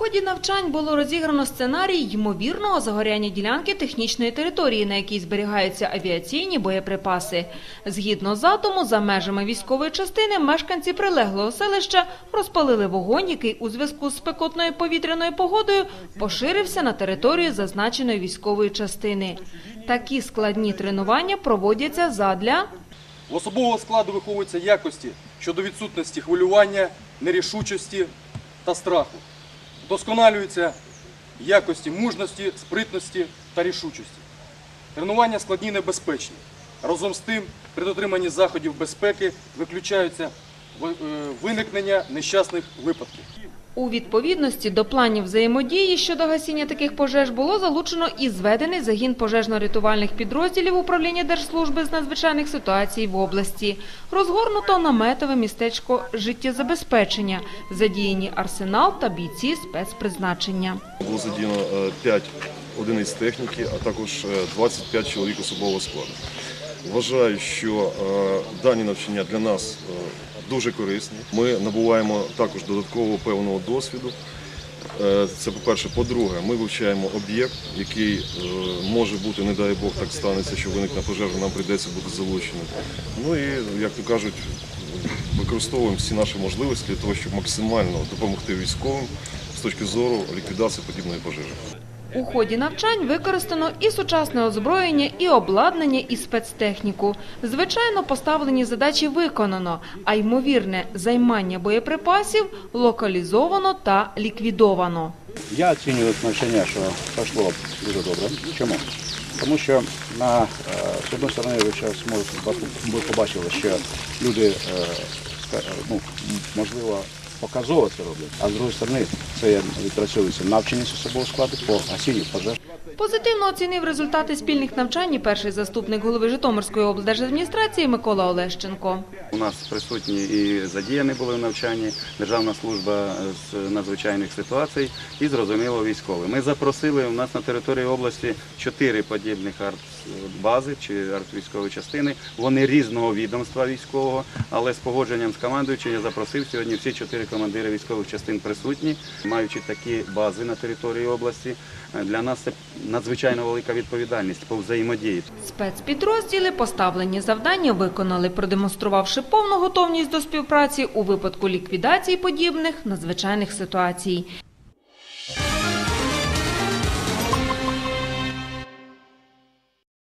ході навчань було розіграно сценарій ймовірного загоряння ділянки технічної території, на якій зберігаються авіаційні боєприпаси. Згідно задуму, за межами військової частини мешканці прилеглого селища розпалили вогонь, який у зв'язку з спекотною повітряною погодою поширився на територію зазначеної військової частини. Такі складні тренування проводяться задля В особового складу виховуються якості щодо відсутності хвилювання, нерішучості та страху. Досконалюються якості мужності, спритності та рішучості. Тренування складні і небезпечні. Разом з тим, при дотриманні заходів безпеки виключаються ви- виникнення нещасних випадків. У відповідності до планів взаємодії щодо гасіння таких пожеж було залучено і зведений загін пожежно-рятувальних підрозділів управління Держслужби з надзвичайних ситуацій в області. Розгорнуто наметове містечко життєзабезпечення, задіяні арсенал та бійці спецпризначення. Було задіяно 5 одиниць техніки, а також е, 25 чоловік особового складу. Вважаю, що е, дані навчання для нас е, дуже корисні. Ми набуваємо також додаткового певного досвіду. Е, Це по-перше. По-друге, ми вивчаємо об'єкт, який може бути, не дай Бог, так станеться, що виникне пожежа, нам прийдеться бути залученим. Ну і, як то кажуть, використовуємо всі наші можливості для того, щоб максимально допомогти військовим з точки зору ліквідації подібної пожежі. У ході навчань використано і сучасне озброєння, і обладнання, і спецтехніку. Звичайно, поставлені задачі виконано, а ймовірне займання боєприпасів локалізовано та ліквідовано. Я оцінюю навчання, що пройшло дуже добре. Чому? Тому що на е, з однієї сторони ви зараз ви побачили, що люди е, ну, можливо показово це роблять, а з іншої сторони це відпрацьовується навченість особового складу по гасінню пожеж. Позитивно оцінив результати спільних навчань і перший заступник голови Житомирської облдержадміністрації Микола Олещенко. У нас присутні і задіяні були в навчанні Державна служба з надзвичайних ситуацій і зрозуміло військові. Ми запросили у нас на території області чотири подібних артбази чи артвійськові частини. Вони різного відомства військового, але з погодженням з командуючим я запросив сьогодні всі чотири командири військових частин присутні, маючи такі бази на території області. Для нас це надзвичайно велика відповідальність по взаємодії. Спецпідрозділи поставлені завдання виконали, продемонструвавши повну готовність до співпраці у випадку ліквідації подібних надзвичайних ситуацій.